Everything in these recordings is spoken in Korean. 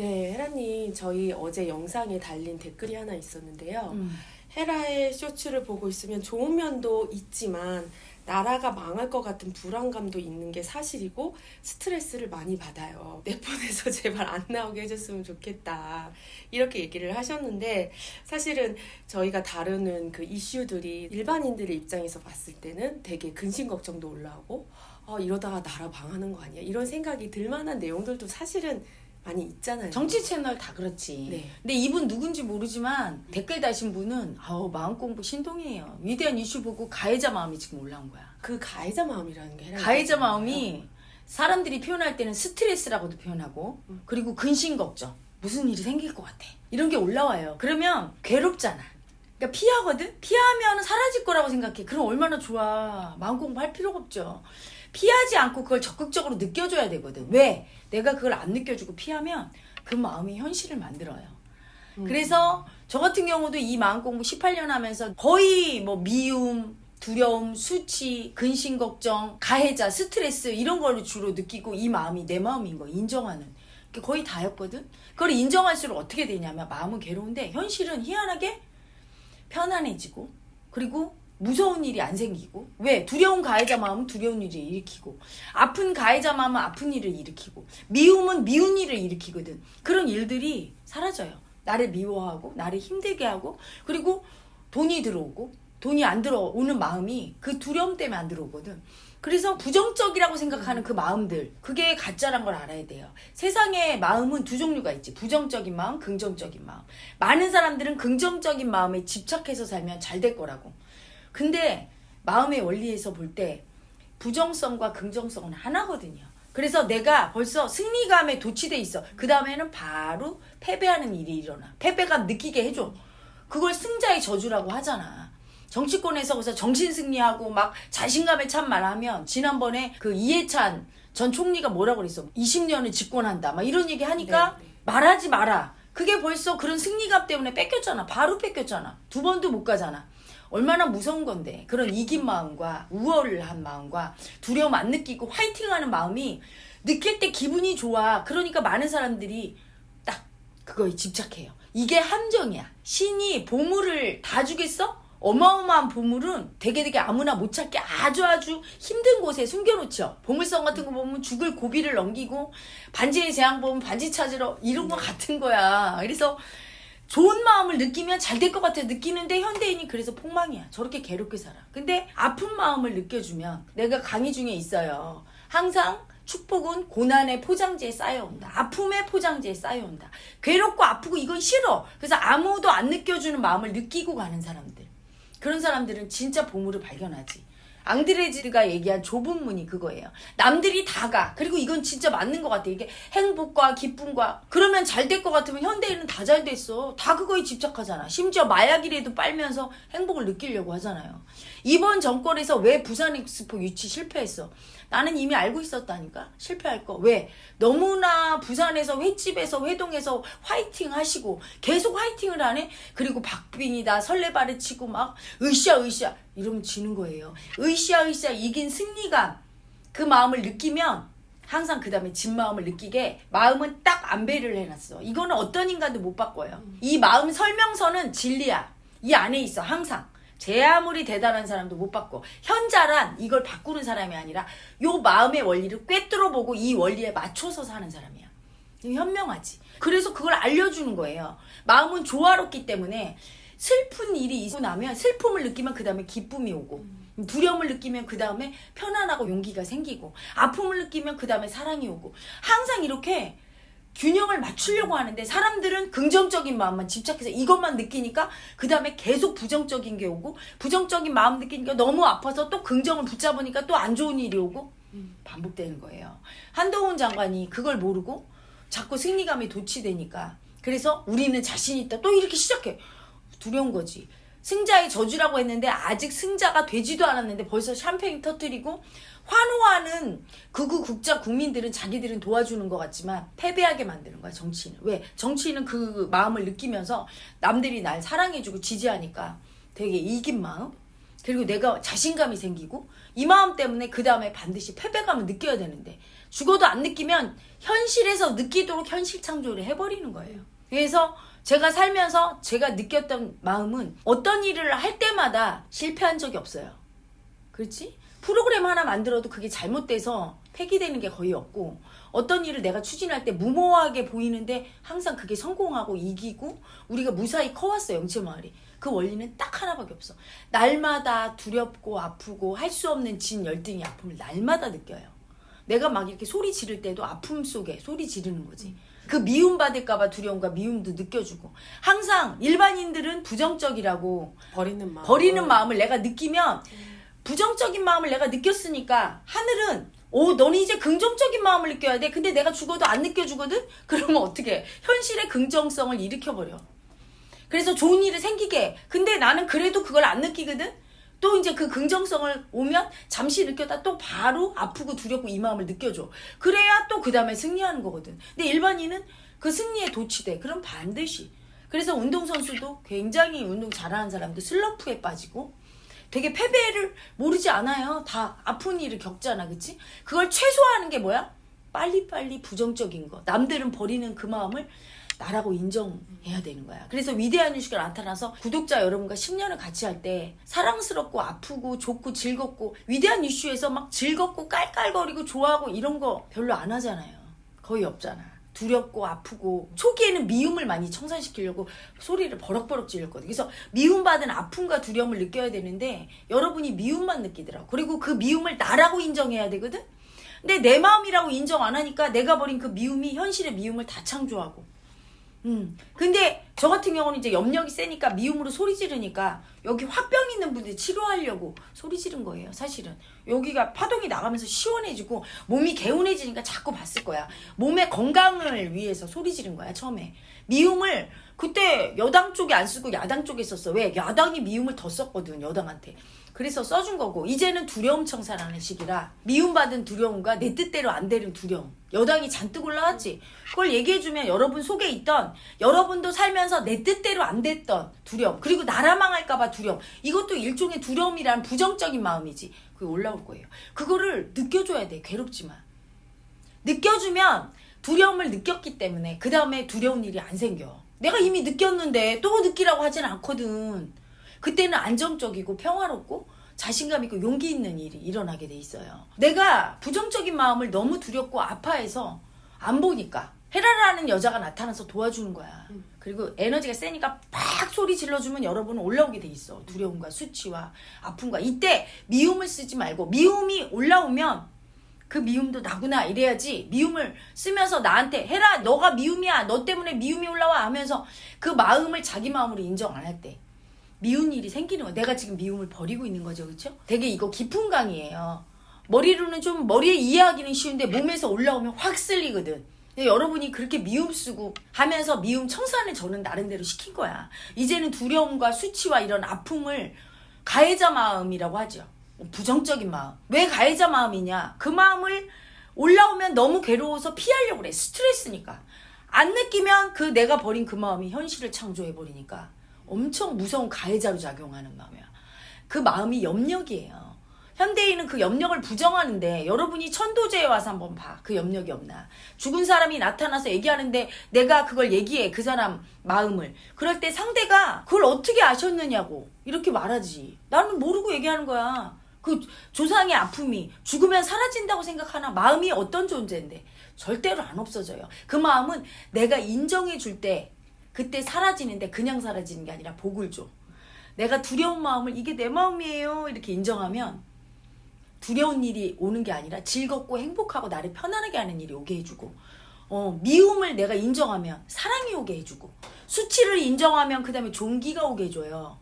네, 헤라님, 저희 어제 영상에 달린 댓글이 하나 있었는데요. 음. 헤라의 쇼츠를 보고 있으면 좋은 면도 있지만 나라가 망할 것 같은 불안감도 있는 게 사실이고 스트레스를 많이 받아요. 내 폰에서 제발 안 나오게 해줬으면 좋겠다. 이렇게 얘기를 하셨는데 사실은 저희가 다루는 그 이슈들이 일반인들의 입장에서 봤을 때는 되게 근심 걱정도 올라오고 어, 이러다가 나라 망하는 거 아니야? 이런 생각이 들 만한 내용들도 사실은 많이 있잖아요. 정치 채널 다 그렇지. 네. 근데 이분 누군지 모르지만 댓글 다신 분은 아우 마음 공부 신동이에요. 위대한 이슈 보고 가해자 마음이 지금 올라온 거야. 그 가해자 마음이라는 게 헤라님 가해자? 마음이 사람들이 표현할 때는 스트레스라고도 표현하고 음. 그리고 근심 걱정 무슨 일이 생길 것 같아 이런 게 올라와요. 그러면 괴롭잖아. 그러니까 피하거든. 피하면 사라질 거라고 생각해. 그럼 얼마나 좋아. 마음 공부할 필요가 없죠. 피하지 않고 그걸 적극적으로 느껴줘야 되거든. 왜? 내가 그걸 안 느껴주고 피하면 그 마음이 현실을 만들어요. 음. 그래서 저 같은 경우도 이 마음 공부 18년 하면서 거의 뭐 미움, 두려움, 수치, 근심 걱정, 가해자, 스트레스 이런 거를 주로 느끼고 이 마음이 내 마음인 거 인정하는 그게 거의 다였거든. 그걸 인정할수록 어떻게 되냐면 마음은 괴로운데 현실은 희한하게 편안해지고 그리고 무서운 일이 안 생기고 왜? 두려운 가해자 마음은 두려운 일을 일으키고 아픈 가해자 마음은 아픈 일을 일으키고 미움은 미운 일을 일으키거든. 그런 일들이 사라져요. 나를 미워하고 나를 힘들게 하고 그리고 돈이 들어오고 돈이 안 들어오는 마음이 그 두려움 때문에 안 들어오거든. 그래서 부정적이라고 생각하는 그 마음들 그게 가짜란 걸 알아야 돼요. 세상에 마음은 두 종류가 있지. 부정적인 마음 긍정적인 마음. 많은 사람들은 긍정적인 마음에 집착해서 살면 잘 될 거라고 근데 마음의 원리에서 볼 때 부정성과 긍정성은 하나거든요. 그래서 내가 벌써 승리감에 도취돼 있어. 그 다음에는 바로 패배하는 일이 일어나. 패배감 느끼게 해줘. 그걸 승자의 저주라고 하잖아. 정치권에서 그래서 정신 승리하고 막 자신감에 찬 말하면 지난번에 그 이해찬 전 총리가 뭐라고 그랬어? 20년을 집권한다. 막 이런 얘기 하니까 네, 네. 말하지 마라. 그게 벌써 그런 승리감 때문에 뺏겼잖아. 바로 뺏겼잖아. 두 번도 못 가잖아. 얼마나 무서운 건데 그런 이긴 마음과 우월한 마음과 두려움 안 느끼고 화이팅하는 마음이 느낄 때 기분이 좋아. 그러니까 많은 사람들이 딱 그거에 집착해요. 이게 함정이야. 신이 보물을 다 주겠어? 어마어마한 보물은 되게 되게 아무나 못 찾게 아주 아주 힘든 곳에 숨겨놓죠. 보물섬 같은 거 보면 죽을 고비를 넘기고 반지의 제왕 보면 반지 찾으러 이런 거 같은 거야. 그래서 좋은 마음을 느끼면 잘 될 것 같아 느끼는데 현대인이 그래서 폭망이야. 저렇게 괴롭게 살아. 근데 아픈 마음을 느껴주면 내가 강의 중에 있어요. 항상 축복은 고난의 포장지에 쌓여온다. 아픔의 포장지에 쌓여온다. 괴롭고 아프고 이건 싫어. 그래서 아무도 안 느껴주는 마음을 느끼고 가는 사람들. 그런 사람들은 진짜 보물을 발견하지. 앙드레지드가 얘기한 좁은 문이 그거예요. 남들이 다 가. 그리고 이건 진짜 맞는 것 같아. 이게 행복과 기쁨과. 그러면 잘 될 것 같으면 현대인은 다 잘 됐어. 다 그거에 집착하잖아. 심지어 마약이라도 빨면서 행복을 느끼려고 하잖아요. 이번 정권에서 왜 부산 익스포 유치 실패했어? 나는 이미 알고 있었다니까. 실패할 거. 왜? 너무나 부산에서 횟집에서 회동에서 화이팅 하시고 계속 화이팅을 하네? 그리고 박빙이다. 설레발에 치고 막 으쌰 으쌰 이러면 지는 거예요. 으쌰 으쌰 이긴 승리감. 그 마음을 느끼면 항상 그 다음에 진 마음을 느끼게 마음은 딱 안배를 해놨어. 이거는 어떤 인간도 못 바꿔요. 이 마음 설명서는 진리야. 이 안에 있어 항상. 제 아무리 대단한 사람도 못 바꿔. 현자란 이걸 바꾸는 사람이 아니라 요 마음의 원리를 꿰뚫어 보고 이 원리에 맞춰서 사는 사람이야. 현명하지. 그래서 그걸 알려주는 거예요. 마음은 조화롭기 때문에 슬픈 일이 있고 나면 슬픔을 느끼면 그 다음에 기쁨이 오고 두려움을 느끼면 그 다음에 편안하고 용기가 생기고 아픔을 느끼면 그 다음에 사랑이 오고 항상 이렇게 균형을 맞추려고 하는데 사람들은 긍정적인 마음만 집착해서 이것만 느끼니까 그 다음에 계속 부정적인 게 오고 부정적인 마음 느끼니까 너무 아파서 또 긍정을 붙잡으니까 또 안 좋은 일이 오고 반복되는 거예요. 한동훈 장관이 그걸 모르고 자꾸 승리감에 도취되니까 그래서 우리는 자신 있다 또 이렇게 시작해 두려운 거지. 승자의 저주라고 했는데 아직 승자가 되지도 않았는데 벌써 샴페인 터뜨리고 환호하는 극우 국자 국민들은 자기들은 도와주는 것 같지만 패배하게 만드는 거야 정치인은 왜? 정치인은 그 마음을 느끼면서 남들이 날 사랑해주고 지지하니까 되게 이긴 마음? 그리고 내가 자신감이 생기고 이 마음 때문에 그 다음에 반드시 패배감을 느껴야 되는데 죽어도 안 느끼면 현실에서 느끼도록 현실 창조를 해버리는 거예요. 그래서 제가 살면서 제가 느꼈던 마음은 어떤 일을 할 때마다 실패한 적이 없어요. 그렇지? 프로그램 하나 만들어도 그게 잘못돼서 폐기되는 게 거의 없고 어떤 일을 내가 추진할 때 무모하게 보이는데 항상 그게 성공하고 이기고 우리가 무사히 커왔어요 영체 마을이 그 원리는 딱 하나밖에 없어 날마다 두렵고 아프고 할 수 없는 진 열등의 아픔을 날마다 느껴요 내가 막 이렇게 소리 지를 때도 아픔 속에 소리 지르는 거지. 그 미움 받을까봐 두려움과 미움도 느껴주고. 항상 일반인들은 부정적이라고 버리는 마음. 버리는 마음을 내가 느끼면 부정적인 마음을 내가 느꼈으니까 하늘은 오 너는 이제 긍정적인 마음을 느껴야 돼. 근데 내가 죽어도 안 느껴주거든? 그러면 어떻게 현실의 긍정성을 일으켜버려. 그래서 좋은 일이 생기게. 해. 근데 나는 그래도 그걸 안 느끼거든 또 이제 그 긍정성을 오면 잠시 느꼈다 또 바로 아프고 두렵고 이 마음을 느껴줘 그래야 또 그 다음에 승리하는 거거든 근데 일반인은 그 승리에 도취돼 그럼 반드시 그래서 운동선수도 굉장히 운동 잘하는 사람도 슬럼프에 빠지고 되게 패배를 모르지 않아요. 다 아픈 일을 겪잖아, 그치? 그걸 최소화하는 게 뭐야? 빨리빨리 부정적인 거. 남들은 버리는 그 마음을 나라고 인정해야 되는 거야. 그래서 위대한 이슈가 나타나서 구독자 여러분과 10년을 같이 할 때 사랑스럽고 아프고 좋고 즐겁고 위대한 이슈에서 막 즐겁고 깔깔거리고 좋아하고 이런 거 별로 안 하잖아요. 거의 없잖아. 두렵고 아프고 초기에는 미움을 많이 청산시키려고 소리를 버럭버럭 질렀거든. 그래서 미움받은 아픔과 두려움을 느껴야 되는데 여러분이 미움만 느끼더라고. 그리고 그 미움을 나라고 인정해야 되거든. 근데 내 마음이라고 인정 안 하니까 내가 버린 그 미움이 현실의 미움을 다 창조하고. 음. 근데 저 같은 경우는 이제 염력이 세니까 미움으로 소리 지르니까 여기 화병 있는 분들 치료하려고 소리 지른 거예요, 사실은. 여기가 파동이 나가면서 시원해지고 몸이 개운해지니까 자꾸 봤을 거야. 몸의 건강을 위해서 소리 지른 거야, 처음에. 미움을 그때 여당 쪽에 안 쓰고 야당 쪽에 썼어. 왜? 야당이 미움을 더 썼거든, 여당한테. 그래서 써준 거고 이제는 두려움 청산하는 시기라 미움받은 두려움과 내 뜻대로 안 되는 두려움. 여당이 잔뜩 올라왔지. 그걸 얘기해주면 여러분 속에 있던 여러분도 살면서 내 뜻대로 안 됐던 두려움 그리고 나라 망할까봐 두려움 이것도 일종의 두려움이란 부정적인 마음이지. 그게 올라올 거예요. 그거를 느껴줘야 돼 괴롭지만. 느껴주면 두려움을 느꼈기 때문에 그 다음에 두려운 일이 안 생겨. 내가 이미 느꼈는데 또 느끼라고 하진 않거든. 그때는 안정적이고 평화롭고 자신감 있고 용기 있는 일이 일어나게 돼 있어요. 내가 부정적인 마음을 너무 두렵고 아파해서 안 보니까 헤라라는 여자가 나타나서 도와주는 거야. 그리고 에너지가 세니까 팍 소리 질러주면 여러분은 올라오게 돼 있어. 두려움과 수치와 아픔과 이때 미움을 쓰지 말고 미움이 올라오면 그 미움도 나구나 이래야지 미움을 쓰면서 나한테 해라 너가 미움이야 너 때문에 미움이 올라와 하면서 그 마음을 자기 마음으로 인정 안 할 때 미운 일이 생기는 거야 내가 지금 미움을 버리고 있는 거죠 그렇죠? 되게 이거 깊은 강이에요 머리로는 좀 머리에 이해하기는 쉬운데 몸에서 올라오면 확 쓸리거든 여러분이 그렇게 미움 쓰고 하면서 미움 청산을 저는 나름대로 시킨 거야 이제는 두려움과 수치와 이런 아픔을 가해자 마음이라고 하죠 부정적인 마음. 왜 가해자 마음이냐? 그 마음을 올라오면 너무 괴로워서 피하려고 그래. 스트레스니까. 안 느끼면 그 내가 버린 그 마음이 현실을 창조해 버리니까 엄청 무서운 가해자로 작용하는 마음이야. 그 마음이 염력이에요. 현대인은 그 염력을 부정하는데 여러분이 천도제에 와서 한번 봐. 그 염력이 없나. 죽은 사람이 나타나서 얘기하는데 내가 그걸 얘기해. 그 사람 마음을. 그럴 때 상대가 그걸 어떻게 아셨느냐고. 이렇게 말하지. 나는 모르고 얘기하는 거야. 그 조상의 아픔이 죽으면 사라진다고 생각하나 마음이 어떤 존재인데 절대로 안 없어져요. 그 마음은 내가 인정해 줄 때 그때 사라지는데 그냥 사라지는 게 아니라 복을 줘. 내가 두려운 마음을 이게 내 마음이에요 이렇게 인정하면 두려운 일이 오는 게 아니라 즐겁고 행복하고 나를 편안하게 하는 일이 오게 해주고 어, 미움을 내가 인정하면 사랑이 오게 해주고 수치를 인정하면 그 다음에 종기가 오게 해줘요.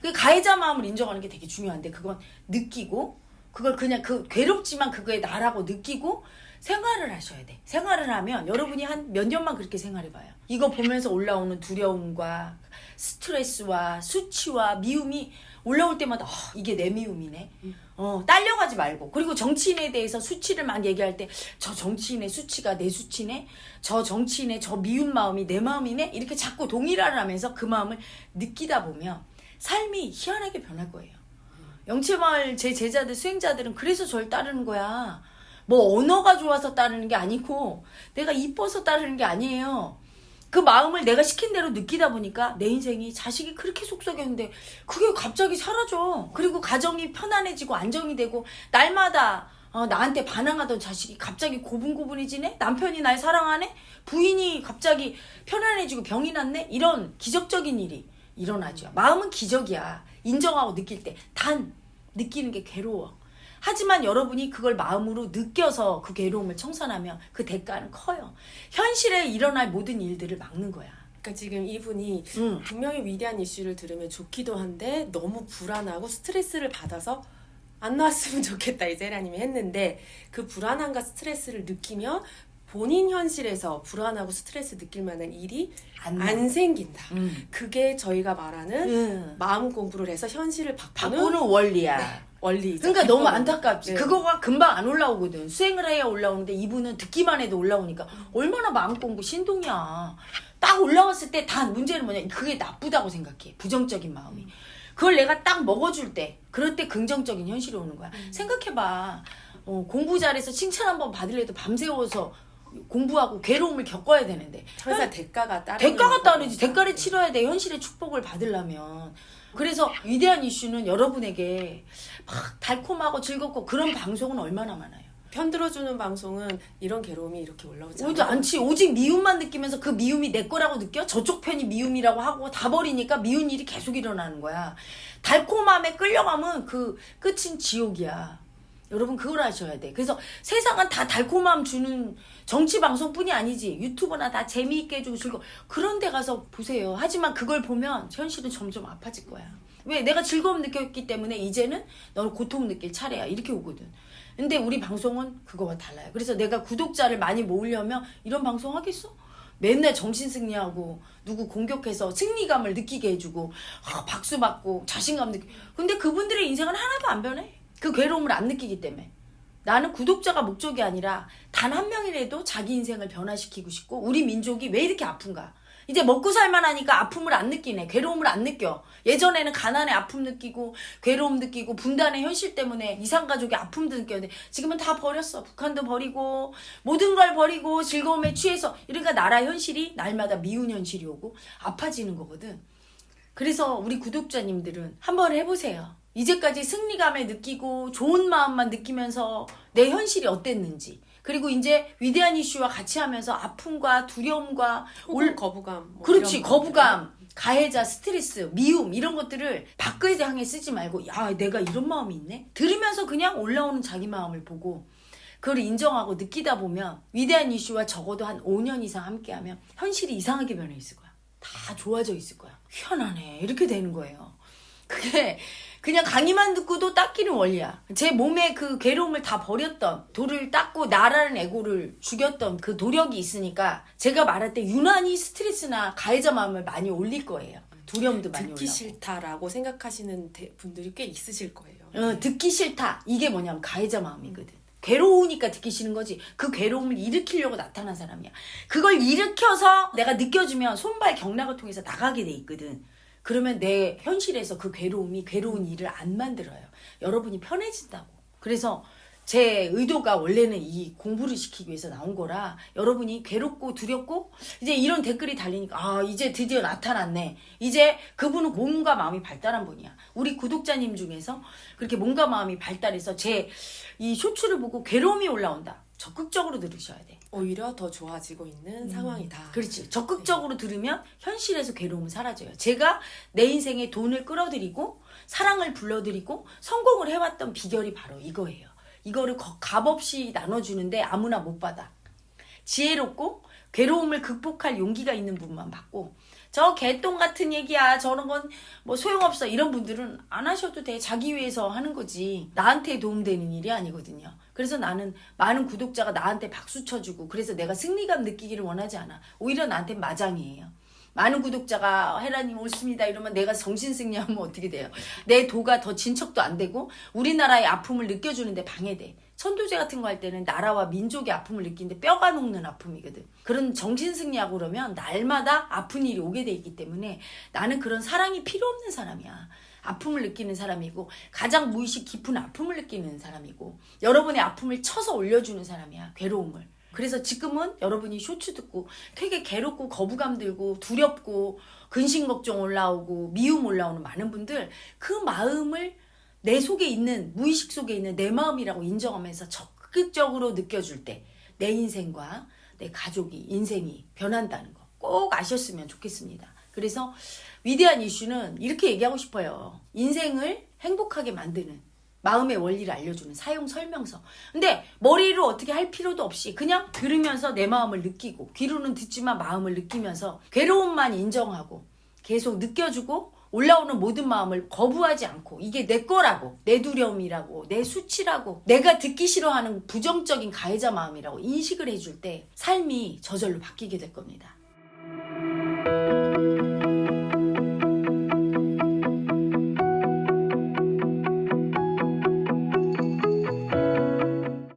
그 가해자 마음을 인정하는 게 되게 중요한데 그건 느끼고 그걸 그냥 그 괴롭지만 그거에 나라고 느끼고 생활을 하셔야 돼. 생활을 하면 여러분이 한 몇 년만 그렇게 생활해봐요. 이거 보면서 올라오는 두려움과 스트레스와 수치와 미움이 올라올 때마다 어, 이게 내 미움이네. 어, 딸려가지 말고. 그리고 정치인에 대해서 수치를 막 얘기할 때 저 정치인의 수치가 내 수치네. 저 정치인의 저 미운 마음이 내 마음이네. 이렇게 자꾸 동일화를 하면서 그 마음을 느끼다 보면 삶이 희한하게 변할 거예요. 영채마을 제 제자들 수행자들은 그래서 저를 따르는 거야. 뭐 언어가 좋아서 따르는 게 아니고 내가 이뻐서 따르는 게 아니에요. 그 마음을 내가 시킨 대로 느끼다 보니까 내 인생이 자식이 그렇게 속썩였는데 그게 갑자기 사라져. 그리고 가정이 편안해지고 안정이 되고 날마다 어, 나한테 반항하던 자식이 갑자기 고분고분해지네? 남편이 날 사랑하네? 부인이 갑자기 편안해지고 병이 났네? 이런 기적적인 일이 일어나죠. 마음은 기적이야. 인정하고 느낄 때. 단, 느끼는 게 괴로워. 하지만 여러분이 그걸 마음으로 느껴서 그 괴로움을 청산하면 그 대가는 커요. 현실에 일어날 모든 일들을 막는 거야. 그러니까 지금 이분이 응. 분명히 위대한 이슈를 들으면 좋기도 한데 너무 불안하고 스트레스를 받아서 안 나왔으면 좋겠다 이 세라님이 했는데 그 불안함과 스트레스를 느끼면 본인 현실에서 불안하고 스트레스 느낄 만한 일이 안, 안 생긴다. 음. 그게 저희가 말하는 응. 마음 공부를 해서 현실을 바꾸는, 바꾸는 원리야. 네, 원리죠. 그러니까 너무. 안타깝지. 네. 그거가 금방 안 올라오거든. 수행을 해야 올라오는데 이분은 듣기만 해도 올라오니까 얼마나 마음 공부 신동이야. 딱 올라왔을 때단 문제는 뭐냐. 그게 나쁘다고 생각해. 부정적인 마음이. 그걸 내가 딱 먹어줄 때, 그럴 때 긍정적인 현실이 오는 거야. 생각해봐. 어, 공부 잘해서 칭찬 한번 받으려도 밤새워서 공부하고 괴로움을 겪어야 되는데. 항상 대가가 따르는 대가가 따르지. 대가를 치러야 돼. 현실의 축복을 받으려면. 그래서 위대한 이슈는 여러분에게 막 달콤하고 즐겁고 그런 방송은 얼마나 많아요. 편 들어주는 방송은 이런 괴로움이 이렇게 올라오지 오지 않아요. 않지. 오직 미움만 느끼면서 그 미움이 내 거라고 느껴? 저쪽 편이 미움이라고 하고 다 버리니까 미운 일이 계속 일어나는 거야. 달콤함에 끌려가면 그 끝인 지옥이야. 여러분 그걸 아셔야 돼. 그래서 세상은 다 달콤함 주는 정치 방송뿐이 아니지. 유튜브나 다 재미있게 해주고 즐거. 그런 데 가서 보세요. 하지만 그걸 보면 현실은 점점 아파질 거야. 왜? 내가 즐거움 느꼈기 때문에 이제는 너는 고통 느낄 차례야. 이렇게 오거든. 근데 우리 방송은 그거와 달라요. 그래서 내가 구독자를 많이 모으려면 이런 방송 하겠어? 맨날 정신 승리하고 누구 공격해서 승리감을 느끼게 해주고 아, 박수 받고 자신감 느끼. 근데 그분들의 인생은 하나도 안 변해. 그 괴로움을 안 느끼기 때문에. 나는 구독자가 목적이 아니라 단 한 명이라도 자기 인생을 변화시키고 싶고 우리 민족이 왜 이렇게 아픈가? 이제 먹고 살만하니까 아픔을 안 느끼네. 괴로움을 안 느껴. 예전에는 가난의 아픔 느끼고 괴로움 느끼고 분단의 현실 때문에 이상 가족의 아픔도 느꼈는데 지금은 다 버렸어. 북한도 버리고 모든 걸 버리고 즐거움에 취해서 이러니까 나라 현실이 날마다 미운 현실이 오고 아파지는 거거든. 그래서 우리 구독자님들은 한번 해보세요. 이제까지 승리감을 느끼고 좋은 마음만 느끼면서 내 현실이 어땠는지. 그리고 이제 위대한 이슈와 같이 하면서 아픔과 두려움과 올, 거부감. 뭐 그렇지 거부감 가해자 스트레스 미움 이런 것들을 밖을 향해 쓰지 말고 야 내가 이런 마음이 있네? 들으면서 그냥 올라오는 자기 마음을 보고 그걸 인정하고 느끼다 보면 위대한 이슈와 적어도 한 5년 이상 함께하면 현실이 이상하게 변해 있을 거야. 다 좋아져 있을 거야. 희한하네. 이렇게 되는 거예요. 그게 그냥 강의만 듣고도 닦이는 원리야. 제 몸에 그 괴로움을 다 버렸던 돌을 닦고 나라는 에고를 죽였던 그 도력이 있으니까 제가 말할 때 유난히 스트레스나 가해자 마음을 많이 올릴 거예요. 두려움도 많이 듣기 올라고. 싫다라고 생각하시는 대- 분들이 꽤 있으실 거예요. 어, 듣기 싫다. 이게 뭐냐면 가해자 마음이거든. 괴로우니까 듣기 싫은 거지. 그 괴로움을 일으키려고 나타난 사람이야. 그걸 일으켜서 내가 느껴주면 손발 경락을 통해서 나가게 돼 있거든. 그러면 내 현실에서 그 괴로움이 괴로운 일을 안 만들어요. 여러분이 편해진다고. 그래서 제 의도가 원래는 이 공부를 시키기 위해서 나온 거라 여러분이 괴롭고 두렵고 이제 이런 댓글이 달리니까 아 이제 드디어 나타났네 이제 그분은 몸과 마음이 발달한 분이야 우리 구독자님 중에서 그렇게 몸과 마음이 발달해서 제 이 쇼츠를 보고 괴로움이 올라온다 적극적으로 들으셔야 돼 오히려 더 좋아지고 있는 상황이다. 음. 그렇지. 적극적으로 들으면 현실에서 괴로움은 사라져요. 제가 내 인생에 돈을 끌어들이고 사랑을 불러들이고 성공을 해왔던 비결이 바로 이거예요. 이거를 거- 값없이 나눠주는데 아무나 못 받아. 지혜롭고 괴로움을 극복할 용기가 있는 분만 받고 저 개똥 같은 얘기야. 저런 건 뭐 소용없어. 이런 분들은 안 하셔도 돼. 자기 위해서 하는 거지. 나한테 도움되는 일이 아니거든요. 그래서 나는 많은 구독자가 나한테 박수 쳐주고 그래서 내가 승리감 느끼기를 원하지 않아. 오히려 나한테 마장이에요 많은 구독자가 헤라님 옳습니다. 이러면 내가 정신승리하면 어떻게 돼요? 내 도가 더 진척도 안 되고 우리나라의 아픔을 느껴주는데 방해돼. 천도제 같은 거 할 때는 나라와 민족의 아픔을 느끼는데 뼈가 녹는 아픔이거든. 그런 정신승리하고 그러면 날마다 아픈 일이 오게 돼 있기 때문에 나는 그런 사랑이 필요 없는 사람이야. 아픔을 느끼는 사람이고 가장 무의식 깊은 아픔을 느끼는 사람이고 여러분의 아픔을 쳐서 올려주는 사람이야. 괴로움을 그래서 지금은 여러분이 쇼츠 듣고 되게 괴롭고 거부감 들고 두렵고 근심 걱정 올라오고 미움 올라오는 많은 분들 그 마음을 내 속에 있는 무의식 속에 있는 내 마음이라고 인정하면서 적극적으로 느껴줄 때 내 인생과 내 가족이 인생이 변한다는 거 꼭 아셨으면 좋겠습니다. 그래서 위대한 이슈는 이렇게 얘기하고 싶어요. 인생을 행복하게 만드는 마음의 원리를 알려주는 사용 설명서. 근데 머리로 어떻게 할 필요도 없이 그냥 들으면서 내 마음을 느끼고 귀로는 듣지만 마음을 느끼면서 괴로움만 인정하고 계속 느껴주고 올라오는 모든 마음을 거부하지 않고 이게 내 거라고 내 두려움이라고 내 수치라고 내가 듣기 싫어하는 부정적인 가해자 마음이라고 인식을 해줄 때 삶이 저절로 바뀌게 될 겁니다.